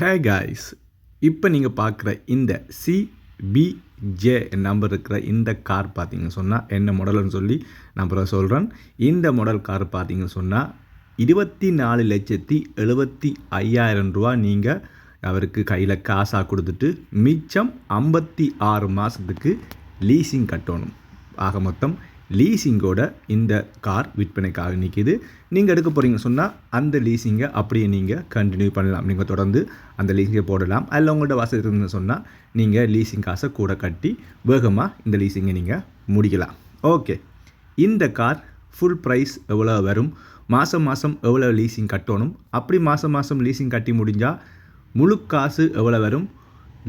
Hey guys இப்போ நீங்கள் பார்க்குற இந்த சிபிஜே நம்பர் இருக்கிற இந்த கார் பார்த்தீங்கன்னு சொன்னால் என்ன மாடல்னு சொல்லி நம்பரை சொல்கிறேன் இந்த மாடல் கார் பார்த்தீங்கன்னு சொன்னால் இருபத்தி நாலு லட்சத்தி எழுபத்தி ஐயாயிரம் ரூபா நீங்கள் அவருக்கு கையில் காசாக கொடுத்துட்டு மிச்சம் ஐம்பத்தி ஆறு மாதத்துக்கு லீசிங் கட்டணும். ஆக மொத்தம் லீசிங்கோட இந்த கார் விற்பனைக்காக நிற்கிது நீங்கள் எடுக்க போகிறீங்க சொன்னால் அந்த லீசிங்கை அப்படியே நீங்கள் கண்டினியூ பண்ணலாம். நீங்கள் தொடர்ந்து அந்த லீசிங்கை போடலாம். அதில் உங்கள்ட்ட வசதி இருந்துன்னு சொன்னால் நீங்கள் லீசிங் காசை கூட கட்டி வேகமாக இந்த லீசிங்கை நீங்கள் முடிக்கலாம். ஓகே இந்த கார் ஃபுல் ப்ரைஸ் எவ்வளோ வரும்? மாதம் மாதம் எவ்வளோ லீசிங் கட்டணும்? அப்படி மாதம் மாதம் லீசிங் கட்டி முடிஞ்சால் முழு காசு எவ்வளோ வரும்?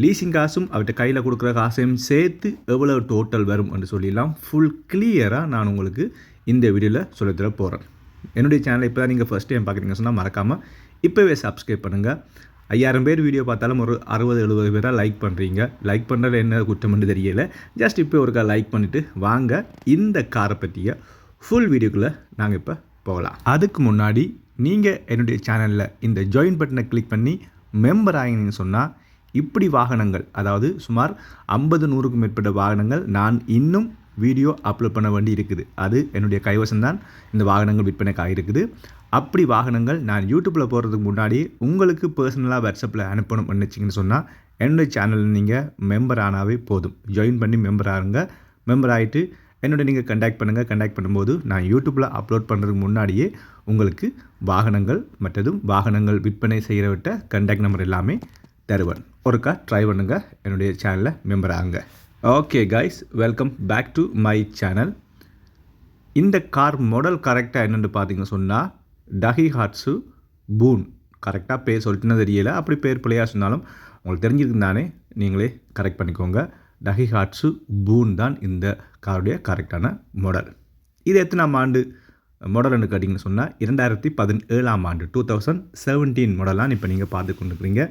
லீசிங் காசும் அவர்கிட்ட கையில் கொடுக்குற காசையும் சேர்த்து எவ்வளோ டோட்டல் வரும் என்று சொல்லிடலாம். ஃபுல் கிளியராக நான் உங்களுக்கு இந்த வீடியோவில் சொல்லித்தர போகிறேன் என்னுடைய சேனலை இப்போ தான் நீங்கள் ஃபஸ்ட் டைம் பார்க்குறீங்க சொன்னால் மறக்காமல் இப்போவே சப்ஸ்கிரைப் பண்ணுங்கள் ஐயாயிரம் பேர் வீடியோ பார்த்தாலும் ஒரு அறுபது எழுபது பேராக லைக் பண்ணுறீங்க லைக் பண்ணுறது என்ன குற்றம்னு தெரியல. ஜஸ்ட் இப்போ ஒருக்கா லைக் பண்ணிவிட்டு வாங்க. இந்த காரை பற்றிய ஃபுல் வீடியோக்குள்ளே நாங்கள் இப்போ போகலாம். அதுக்கு முன்னாடி நீங்கள் என்னுடைய சேனலில் இந்த ஜாயின் பட்டனை கிளிக் பண்ணி மெம்பர் ஆகினீங்கன்னு சொன்னால் இப்படி வாகனங்கள் அதாவது சுமார் ஐம்பது நூறுக்கும் மேற்பட்ட வாகனங்கள் நான் இன்னும் வீடியோ அப்லோட் பண்ண வேண்டி இருக்குது. அது என்னுடைய கைவசம்தான். இந்த வாகனங்கள் விற்பனைக்காக இருக்குது. அப்படி வாகனங்கள் நான் யூடியூப்பில் போகிறதுக்கு முன்னாடி உங்களுக்கு பர்சனலாக வாட்ஸ்அப்பில் அனுப்பணும் நினச்சிங்கன்னு சொன்னால் என்னுடைய சேனலில் நீங்கள் மெம்பர் ஆனாவே போதும். ஜாயின் பண்ணி மெம்பர் ஆகுங்க. மெம்பர் ஆகிட்டு என்னோட நீங்கள் கண்டாக்ட் பண்ணுங்கள் கண்டாக்ட் பண்ணும்போது நான் யூடியூப்பில் அப்லோட் பண்ணுறதுக்கு முன்னாடியே உங்களுக்கு வாகனங்கள் மற்றதும் வாகனங்கள் விற்பனை செய்கிறவிட்ட கண்டாக்ட் நம்பர் எல்லாமே தருவன் ஒருக்கா ட்ரை பண்ணுங்கள் என்னுடைய சேனலில் மெம்பர் ஆகுங்க. Okay guys welcome back to my channel இந்த கார் மாடல் கரெக்டாக என்னென்னு பார்த்தீங்க சொன்னால் டஹி ஹாட்ஸு பூன் கரெக்டாக பேர் சொல்லிட்டுன்னு தெரியலை. அப்படி பேர் பிள்ளையாக சொன்னாலும் உங்களுக்கு தெரிஞ்சிருக்கு தானே? நீங்களே கரெக்ட் பண்ணிக்கோங்க. டஹி ஹாட்ஸு பூன் தான் இந்த காருடைய கரெக்டான மாடல் இது எத்தனாம் ஆண்டு? மாடல்னு கேட்டிங்கன்னு சொன்னால் இரண்டாயிரத்தி பதினேழாம் ஆண்டு டூ தௌசண்ட் செவன்டீன் மாடலான்னு இப்போ நீங்கள் பார்த்து கொண்டுருக்கிறீங்க.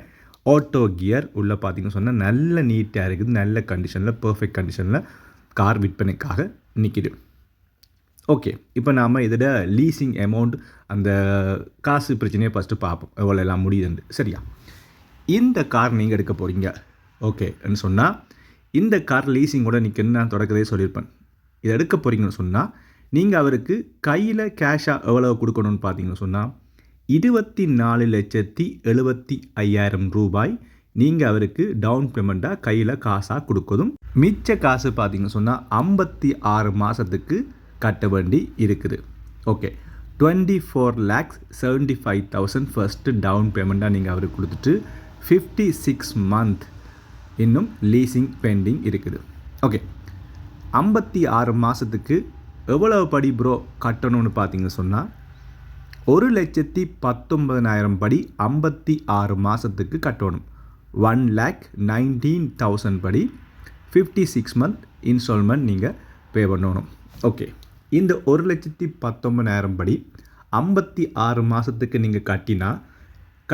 ஆட்டோ கியர் உள்ளே பார்த்தீங்கன்னு சொன்னால் நல்ல நீட்டாக இருக்குது. நல்ல கண்டிஷனில் பர்ஃபெக்ட் கண்டிஷனில் கார் விற்பனைக்காக நிற்கிது ஓகே இப்போ நாம் இதோட லீசிங் அமௌண்ட் அந்த காசு பிரச்சனையை ஃபஸ்ட்டு பார்ப்போம். எவ்வளோ எல்லாம் முடியுதுண்டு சரியா? இந்த கார் நீங்கள் எடுக்க போகிறீங்க ஓகேன்னு சொன்னால் இந்த கார் லீசிங்கோட நிற்கணும்னு நான் தொடக்கதே சொல்லியிருப்பேன். இதை எடுக்க போகிறீங்கன்னு சொன்னால் நீங்கள் அவருக்கு கையில் கேஷாக எவ்வளோ கொடுக்கணும்னு பார்த்தீங்கன்னு சொன்னால் இருபத்தி நாலு லட்சத்தி எழுபத்தி ஐயாயிரம் ரூபாய் நீங்கள் அவருக்கு டவுன் பேமெண்ட்டாக கையில் காசாக கொடுக்கணும். மிச்ச காசு பார்த்தீங்க சொன்னால் ஐம்பத்தி ஆறு மாதத்துக்கு கட்ட வேண்டி இருக்குது. Okay twenty four lakhs seventy five thousand first down பேமெண்ட்டாக நீங்கள் அவருக்கு கொடுத்துட்டு ஃபிஃப்டி சிக்ஸ் மந்த் இன்னும் லீசிங் பெண்டிங் இருக்குது. ஓகே ஐம்பத்தி ஆறு மாதத்துக்கு எவ்வளவு படி ப்ரோ கட்டணும்னு பார்த்தீங்க சொன்னால் ஒரு லட்சத்தி பத்தொன்பதனாயிரம் படி ஐம்பத்தி ஆறு மாதத்துக்கு கட்டணும். ஒன் லேக் நைன்டீன் தௌசண்ட் படி ஃபிஃப்டி சிக்ஸ் மந்த் இன்ஸ்டால்மெண்ட் நீங்கள் பே பண்ணணும். ஓகே இந்த ஒரு லட்சத்தி பத்தொம்பதாயிரம் படி ஐம்பத்தி ஆறு மாதத்துக்கு நீங்கள் கட்டினா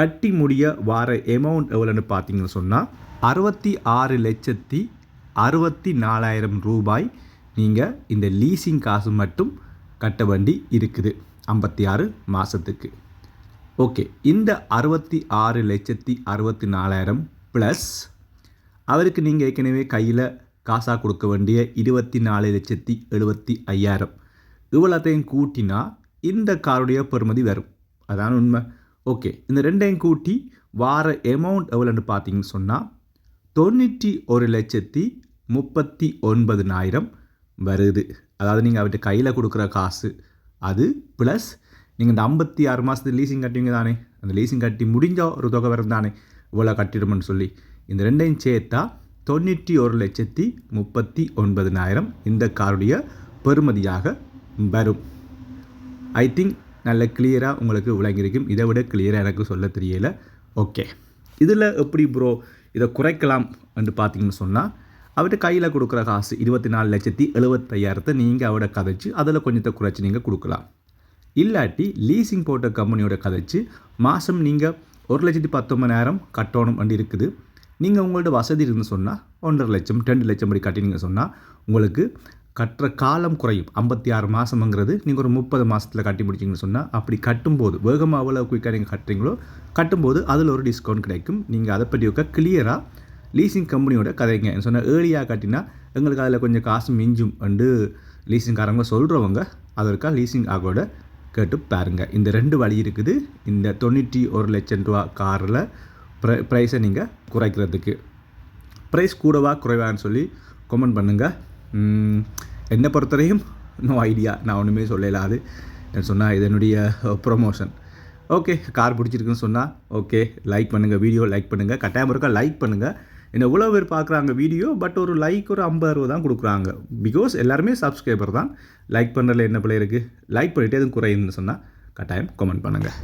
கட்டி முடிய வார எமௌண்ட் எவ்வளோன்னு பார்த்தீங்கன்னு சொன்னால் அறுபத்தி ஆறு லட்சத்தி அறுபத்தி நாலாயிரம் ரூபாய் நீங்கள் இந்த லீசிங் காசு மட்டும் கட்ட வேண்டி இருக்குது. ஐம்பத்தி ஆறு மாதத்துக்கு ஓகே இந்த அறுபத்தி ஆறு லட்சத்தி அறுபத்தி நாலாயிரம் ப்ளஸ் அவருக்கு நீங்கள் ஏற்கனவே கையில் காசாக கொடுக்க வேண்டிய இருபத்தி நாலு லட்சத்தி எழுபத்தி ஐயாயிரம். இவ்வளோத்தையும் கூட்டினா இந்த காருடைய பெறுமதி வரும். அதான் உண்மை. ஓகே இந்த ரெண்டையும் கூட்டி வார எமௌண்ட் எவ்வளோன்னு பார்த்தீங்கன்னு சொன்னால் தொண்ணூற்றி ஒரு லட்சத்தி முப்பத்தி ஒன்பதுனாயிரம் வருது. அதாவது நீங்கள் அவர்கிட்ட கையில் கொடுக்குற காசு அது ப்ளஸ் நீங்கள் இந்த ஐம்பத்தி ஆறு மாதத்துக்கு லீசிங் கட்டுவீங்க தானே? அந்த லீசிங் கட்டி முடிஞ்சால் ஒரு தொகை வரும் தானே? இவ்வளோ கட்டிடுமென்னு சொல்லி. இந்த ரெண்டையும் சேர்த்தா தொண்ணூற்றி ஒரு லட்சத்தி முப்பத்தி ஒன்பதினாயிரம் இந்த காருடைய பெறுமதியாக வரும். ஐ திங்க் நல்ல கிளியராக உங்களுக்கு விளங்கியிருக்கும். இதை விட கிளியராக எனக்கு சொல்ல தெரியலை. ஓகே இதில் எப்படி ப்ரோ இதை குறைக்கலாம் என்று பார்த்தீங்கன்னு சொன்னால் அவர்கிட்ட கையில் கொடுக்குற காசு இருபத்தி நாலு லட்சத்தி எழுபத்தையாயிரத்தை நீங்கள் அவட கதைச்சு அதில் கொஞ்சத்தை குறைச்சி நீங்கள் கொடுக்கலாம். இல்லாட்டி லீசிங் போட்ட கம்பெனியோட கதைச்சு மாதம் நீங்கள் ஒரு லட்சத்தி பத்தொம்பதாயிரம் கட்டணும் அப்படி இருக்குது. நீங்கள் உங்கள்ட்ட வசதி இருந்து சொன்னால் ஒன்றரை லட்சம் ரெண்டு லட்சம் படி கட்டினீங்க சொன்னால் உங்களுக்கு கட்டுற காலம் குறையும். ஐம்பத்தி ஆறு மாதம்ங்கிறது நீங்கள் ஒரு முப்பது மாதத்தில் கட்டி முடிச்சிங்கன்னு சொன்னால் அப்படி கட்டும்போது வேகமாக அவ்வளோ குயிக்காக நீங்கள் கட்டுறீங்களோ கட்டும்போது அதில் ஒரு டிஸ்கவுண்ட் கிடைக்கும். நீங்கள் அதை பற்றி ஒக்க கிளியராக லீசிங் கம்பெனியோட கதைங்க. சொன்னால் ஏர்லியாக காட்டினா எங்களுக்கு அதில் கொஞ்சம் காசு மிஞ்சும் வந்து லீசிங்காரங்க சொல்கிறவங்க அதற்காக லீசிங் ஆகோட கேட்டு பாருங்கள் இந்த ரெண்டு வழி இருக்குது. இந்த தொண்ணூற்றி ஒரு லட்சம் ரூபா காரில் ப்ரை ப்ரைஸை நீங்கள் குறைக்கிறதுக்கு. ப்ரைஸ் கூடவா குறைவான்னு சொல்லி கமெண்ட் பண்ணுங்கள் என்னை பொறுத்தவரையும் நோ ஐடியா நான் ஒன்றுமே சொல்லலாது சொன்னால் இது என்னுடைய uh, ப்ரொமோஷன் ஓகே கார் பிடிச்சிருக்குன்னு சொன்னால் ஓகே லைக் பண்ணுங்கள் வீடியோ லைக் பண்ணுங்கள் கட்டாயம் இருக்கா லைக் பண்ணுங்கள் என்ன இவ்வளோ பேர் பார்க்குறாங்க வீடியோ பட் ஒரு லைக் ஒரு ஐம்பது ரூபா தான் கொடுக்குறாங்க. பிகாஸ் எல்லாருமே சப்ஸ்கிரைபர் தான். லைக் பண்ணுறதுல என்ன பிள்ளை இருக்குது லைக் பண்ணிவிட்டு எதுவும் குறையுதுன்னு சொன்னால் கட்டாயம் கமெண்ட் பண்ணுங்கள்